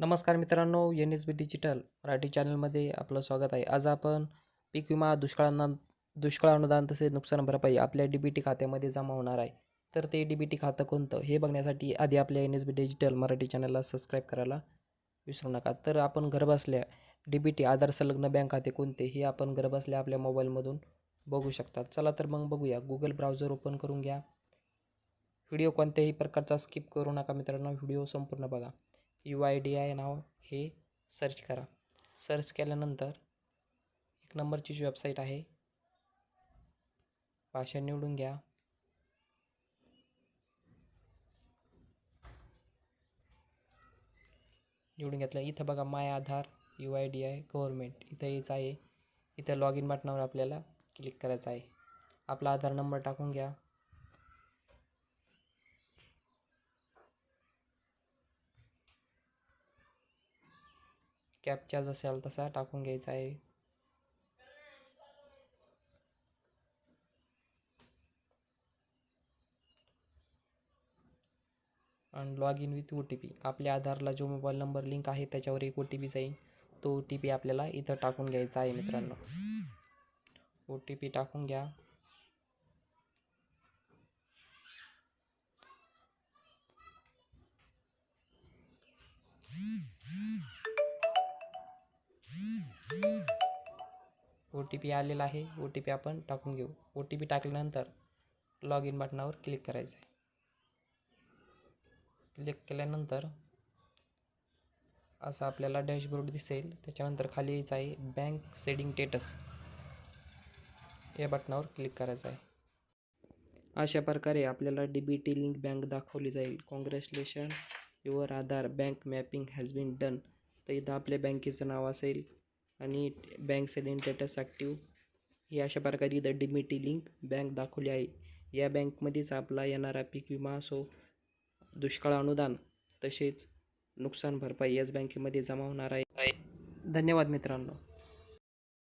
नमस्कार मित्रांनो N S B digital Marathi चॅनलमध्ये आपलं स्वागत आहे. आज आपण पीक विमा दुष्काळांना दुष्काळ अनुदान तसेच नुकसान भरपाई आपल्या डी बी टी खात्यामध्ये जमा होणार आहे. तर ते डी बी टी खातं कोणतं हे बघण्यासाठी आधी आपल्या N S B digital Marathi चॅनलला सबस्क्राईब करायला विसरू नका. तर आपण घरबसल्या डी बी टी आधार संलग्न बँक खाते कोणते हे आपण घरबसल्या आपल्या मोबाईलमधून बघू शकता. चला तर मग बघूया. गुगल ब्राउझर ओपन करून घ्या. व्हिडिओ कोणत्याही प्रकारचा स्किप करू नका मित्रांनो. व्हिडिओ संपूर्ण बघा. यू आय डी आय नाव हे सर्च करा. सर्च केल्यानंतर एक नंबरची जी वेबसाईट आहे भाषा निवडून घ्या. निवडून घेतलं इथं बघा my Aadhaar U I D I government इथं यायचं आहे. इथं लॉग इन बटनावर आपल्याला क्लिक करायचं आहे. आपला आधार नंबर टाकून घ्या. कॅपचा असेल तसा टाकून घ्यायचा आहे. आणि log in with O T P आपल्या आधारला जो मोबाईल नंबर लिंक आहे त्याच्यावर एक ओ टी पी जाईल. तो ओ टी पी आपल्याला इथं टाकून घ्यायचा आहे मित्रांनो. ओ टी पी टाकून घ्या. टी पी आलेला आहे. ओ टी पी आपण टाकून घेऊ. ओ टी पी टाकल्यानंतर लॉग इन बटनावर क्लिक करायचं आहे. क्लिक केल्यानंतर असं आपल्याला डॅशबोर्ड दिसेल. त्याच्यानंतर खाली यायचं आहे बँक सेडिंग स्टेटस या बटनावर क्लिक करायचं आहे. अशा प्रकारे आपल्याला D B T link bank दाखवली जाईल. Congratulation your Aadhaar bank mapping has been done तर इथं आपल्या बँकेचं नाव असेल आणि बँक सेलिंग स्टेटस ॲक्टिव्ह ही अशा प्रकारे इथं डिमिटी लिंक बँक दाखवली आहे. या बँकमध्येच आपला येणारा पीक विमा असो दुष्काळ अनुदान तसेच नुकसान भरपाई याच बँकेमध्ये जमा होणार आहे. धन्यवाद मित्रांनो.